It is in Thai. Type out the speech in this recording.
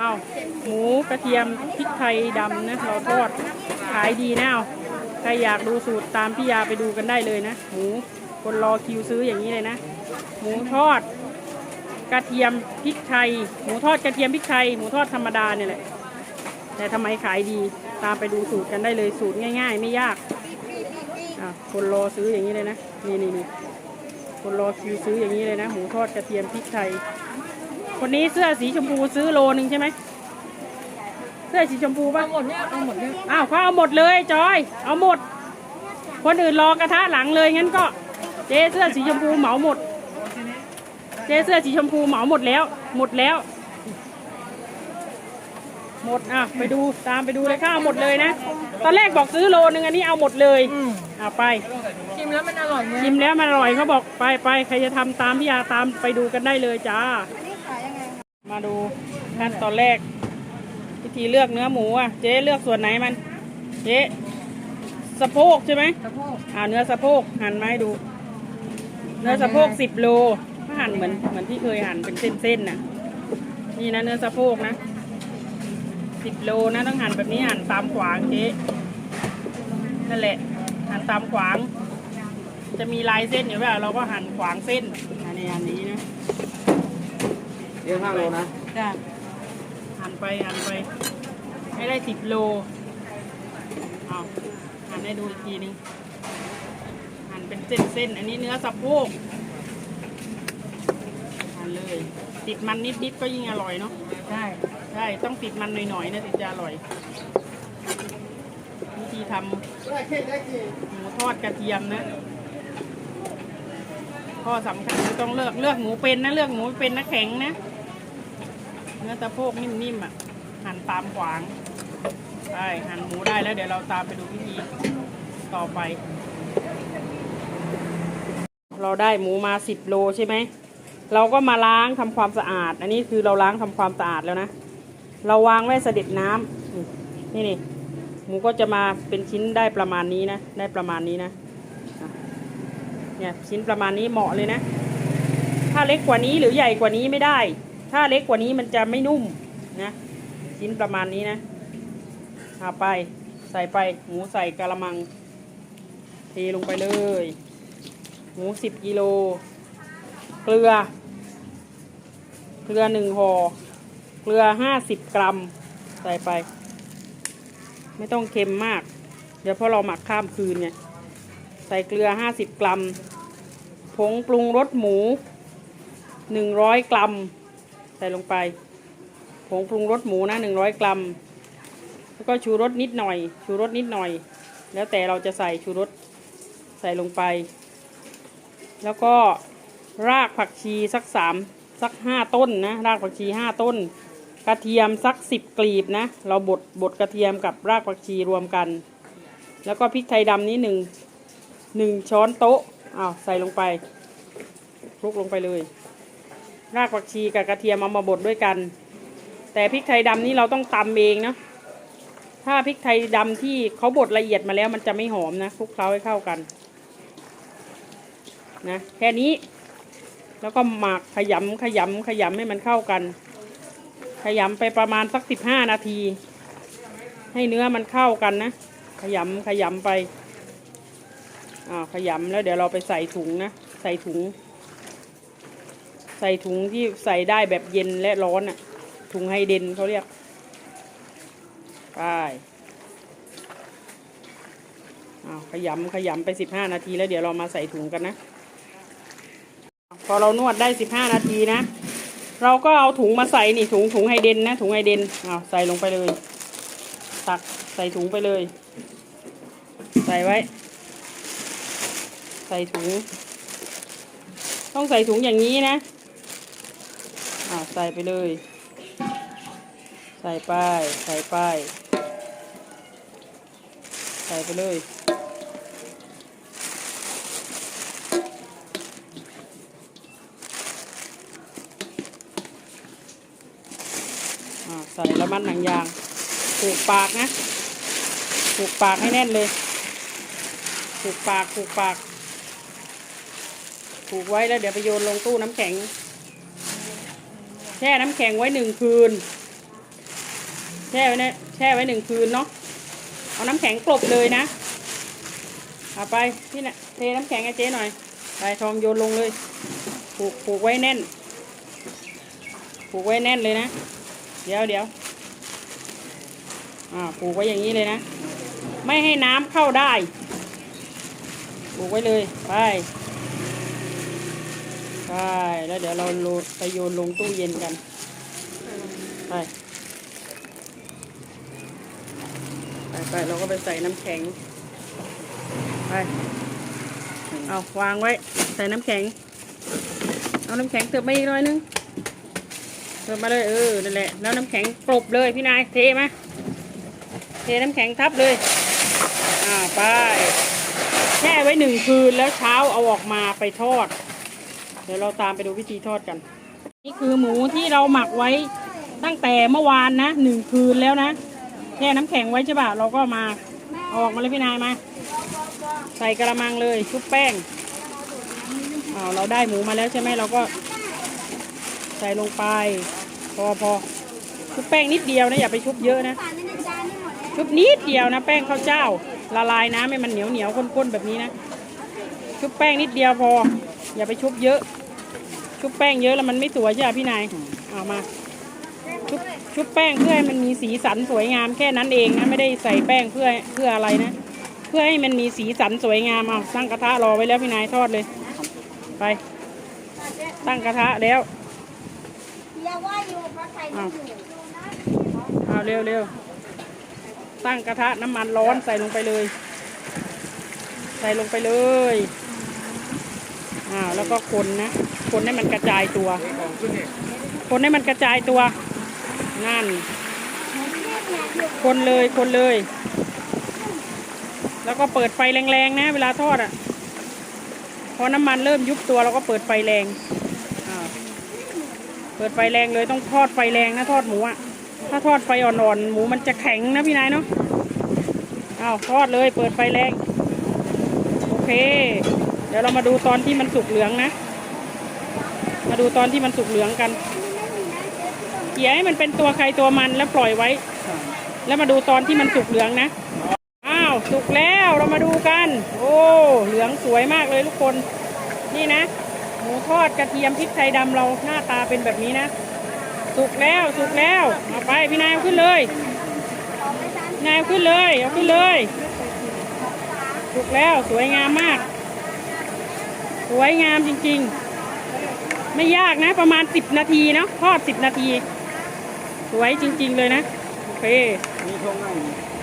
อ้าวหมูกระเทียมพริกไทยดำนะเราทอดขายดีนะเอาใครอยากดูสูตรตามพี่ยาไปดูกันได้เลยนะ หมูคนรอคิวซื้ออย่างนี้เลยนะ หมูทอด กระเทียมพริกไทย หมูทอดกระเทียมพริกไทย หมูทอดธรรมดาเนี่ยแหละแต่ทำไมขายดีตามไปดูสูตรกันได้เลยสูตรง่าย ๆ ไม่ยากอะคนรอซื้ออย่างนี้เลยนะนี่นี่นี่คนรอคิวซื้ออย่างนี้เลยนะ หมูทอดกระเทียมพริกไทย คนนี้เสื้อสีชมพูซื้อโลนึงใช่ไหมเสื้อสีชมพูป่ะหมดเนี่ยเอาหมดเนี่ยอ้าวเขาเอาหมดเลยจอย เอาหมด คนอื่นรอกระทะหลังเลยงั้นก็ เจ๊เสื้อสีชมพูเหมาหมด เจ๊เสื้อสีชมพูเหมาหมดแล้ว หมดแล้ว หมดอะไปดูตามไปดูเลยข้าวหมดเลยนะ ตอนแรกบอกซื้อโลนึงอันนี้เอาหมดเลยอืมอะไป ชิมแล้วมันอร่อยไหมชิมแล้วมันอร่อยเขาบอกไปไปใครจะทำตามพี่ยาตามไปดูกันได้เลยจ้า มาดูขั้นตอนแรกวิธีเลือกเนื้อหมูอะเจ๊เลือกส่วนไหนมันเจ๊สะโพกใช่ไหมสะโพกอ่าเนื้อสะโพกหั่นมาให้ดู เนื้อสะโพกสิบโลก็หั่นเหมือนเหมือนที่เคยหั่นเป็นเส้นๆน่ะนี่นะเนื้อสะโพกนะสิบโลนะต้องหั่นแบบนี้หั่นตามขวางเจ๊นั่นแหละ หั่นตามขวาง จะมีลายเส้นอยู่แบบเราก็หั่นขวางเส้นอันนี้อันนี้นะ เรียกห้าโลนะ จ้ะหั่นไปหั่นไป ให้ได้สิบโลเอาหั่นให้ดูอีกทีนึงหั่นเป็นเส้นเส้นๆอันนี้เนื้อสะโพกหั่นเลย ติดมันนิดๆก็ยิ่งอร่อยเนาะ ใช่ใช่ ต้องติดมันหน่อยๆนะถึงจะอร่อย วิธีทำหมูทอดกระเทียมนะข้อสำคัญคือต้องเลือกเลือกหมูเป็นนะ เลือกหมูเป็นนะแข็งนะ เนื้อสะโพกนิ่มๆอะ หั่นตามขวางใช่หั่นหมูได้แล้วเดี๋ยวเราตามไปดูวิธีต่อไป เราได้หมูมาสิบโลใช่ไหม เราก็มาล้างทำความสะอาด อันนี้คือเราล้างทำความสะอาดแล้วนะ เราวางไว้เสด็จน้ำนี่นี่หมูก็จะมาเป็นชิ้นได้ประมาณนี้นะ ได้ประมาณนี้นะ เนี่ยชิ้นประมาณนี้เหมาะเลยนะ ถ้าเล็กกว่านี้หรือใหญ่กว่านี้ไม่ได้ ถ้าเล็กกว่านี้มันจะไม่นุ่มนะชิ้นประมาณนี้นะเอาไปใส่ไปหมูใส่กะละมังเทลงไปเลย หมูสิบกิโล เกลือ เกลือหนึ่งห่อเกลือห้าสิบกรัม ใส่ไป ไม่ต้องเค็มมาก เดี๋ยวพราะเราหมักข้ามคืนเนี่ย ใส่เกลือห้าสิบกรัม ผงปรุงรสหมูหนึ่งร้อยกรัม ใส่ลงไป ผงปรุงรสหมูนะหนึ่งร้อยกรัม แล้วก็ชูรสนิดหน่อย ชูรสนิดหน่อย แล้วแต่เราจะใส่ชูรสใส่ลงไป แล้วก็รากผักชีสักสามสักห้าต้นนะ รากผักชีห้าต้น กระเทียมสักสิบกลีบนะ เราบดบดกระเทียมกับรากผักชีรวมกัน แล้วก็พริกไทยดำนี้หนึ่งหนึ่งช้อนโต๊ะอ้าวใส่ลงไปคลุกลงไปเลย รากผักชีกับกระเทียมเอามาบดด้วยกัน แต่พริกไทยดำนี้เราต้องตำเองนะ ถ้าพริกไทยดำที่เขาบดละเอียดมาแล้วมันจะไม่หอมนะคลุกเคล้าให้เข้ากันนะแค่นี้ แล้วก็หมักขยำขยำขยำให้มันเข้ากัน ขยำไปประมาณสักสิบห้านาที ให้เนื้อมันเข้ากันนะ ขยำขยำไปอ่าวขยำแล้วเดี๋ยวเราไปใส่ถุงนะ ใส่ถุง ใส่ถุงที่ใส่ได้แบบเย็นและร้อนอะ่ะ ถุงไฮเดนเขาเรียกไปอ้าวขยำขยำไปสิบห้านาทีแล้วเดี๋ยวเรามาใส่ถุงกันนะ พอเรานวดได้สิบห้านาทีนะ เราก็เอาถุงมาใส่นี่ถุงถุงไฮเดนนะ ถุงไฮเดนอ้าวใส่ลงไปเลย ตักใส่ถุงไปเลย ใส่ไว้ ใส่ถุง ต้องใส่ถุงอย่างนี้นะ อ่าใส่ไปเลย ใส่ไป ใส่ไป ใส่ไปเลย อ่าใส่ล้วมัดหนังยางผูกปากนะผูกปากให้แน่นเลยผูกปากผูกปากผูกไว้แล้วเดี๋ยวไปโยนลงตู้น้ำแข็ง แช่น้ำแข็งไว้หนึ่งคืน แช่ไว้นะแช่ไว้หนึ่งคืนเนาะเอาน้ำแข็งกลบเลยนะเอาไปพี่น่ะเทน้ำแข็งให้เจ๊หน่อยไปทองโยนลงเลยผูกผูกไว้แน่น ผูกไว้แน่นเลยนะ เดี๋ยวเดี๋ยวอ่าผูกไว้อย่างนี้เลยนะ ไม่ให้น้ำเข้าได้ ผูกไว้เลยไป ไปแล้วเดี๋ยวเราโรยไปโยนลงตู้เย็นกัน ไป ไปไปเราก็ไปใส่น้ำแข็ง ไป เอาวางไว้ ใส่น้ำแข็ง เอาน้ำแข็งเติมมาอีกหน่อยนึง เติมมาเลยเออ นั่นแหละ แล้วน้ำแข็งกลบเลยพี่นาย เทมา เทน้ำแข็งทับเลย อ่า ไป แช่ไว้หนึ่งคืนแล้วเช้าเอาออกมาไปทอด ดี๋ยวเราตามไปดูวิธีทอดกัน นี่คือหมูที่เราหมักไว้ตั้งแต่เมื่อวานนะหนึ่งคืนแล้วนะแช่น้ำแข็งไว้ใช่ป่ะเราก็มาออกมาเลยพี่นายมา ใส่กระมังเลยชุบแป้งอ้าเราได้หมูมาแล้วใช่ไหมเราก็ ใส่ลงไป พอพอชุบแป้งนิดเดียวนะอย่าไปชุบเยอะนะ ชุบนิดเดียวนะ แป้งข้าวเจ้า ละลายน้ำให้มันเหนียวเหนียวข้นๆแบบนี้นะชุบแป้งนิดเดียวพอ อย่าไปชุบเยอะ ชุบแป้งเยอะแล้วมันไม่สวยใช่ไหมพี่นายเอามาชุบชุบแป้งเพื่อให้มันมีสีสันสวยงามแค่นั้นเองนะไม่ได้ใส่แป้งเพื่อเพื่ออะไรนะ เพื่อให้มันมีสีสันสวยงามเอาตั้งกระทะรอไว้แล้วพี่นายทอดเลย ไป ตั้งกระทะแล้วอย่าว่าอยู่เพราะใครไม่อยู่เอาเร็วเร็วตั้งกระทะน้ำมันร้อนใส่ลงไปเลย ใส่ลงไปเลย อ้าวแล้วก็คนนะ คนให้มันกระจายตัว คนให้มันกระจายตัว นั่น คนเลยคนเลย แล้วก็เปิดไฟแรงๆนะ เวลาทอดอะ พอน้ำมันเริ่มยุบตัวเราก็เปิดไฟแรงอ้าเปิดไฟแรงเลยต้องทอดไฟแรงนะทอดหมูอะ ถ้าทอดไฟอ่อนๆหมูมันจะแข็งนะพี่นายเนาะอ้าวทอดเลยเปิดไฟแรง โอเค เดี๋ยวเรามาดูตอนที่มันสุกเหลืองนะ มาดูตอนที่มันสุกเหลืองกันเกี่ยให้มันเป็นตัวใครตัวมันแล้วปล่อยไว้ แล้วมาดูตอนที่มันสุกเหลืองนะอ้าวสุกแล้วเรามาดูกัน โอ้เหลืองสวยมากเลยทุกคน นี่นะหมูทอดกระเทียมพริกไทยดำเราหน้าตาเป็นแบบนี้นะสุกแล้วสุกแล้วเอาไปพี่นายขึ้นเลยนายขึ้นเลยเอาขึ้นเลย สุกแล้วสวยงามมาก สวยงามจริงๆ ไม่ยากนะ ประมาณสิบนาทีเนาะทอดสิบนาที สวยจริง ๆ เลยนะ โอเค มีช่วงนั่ง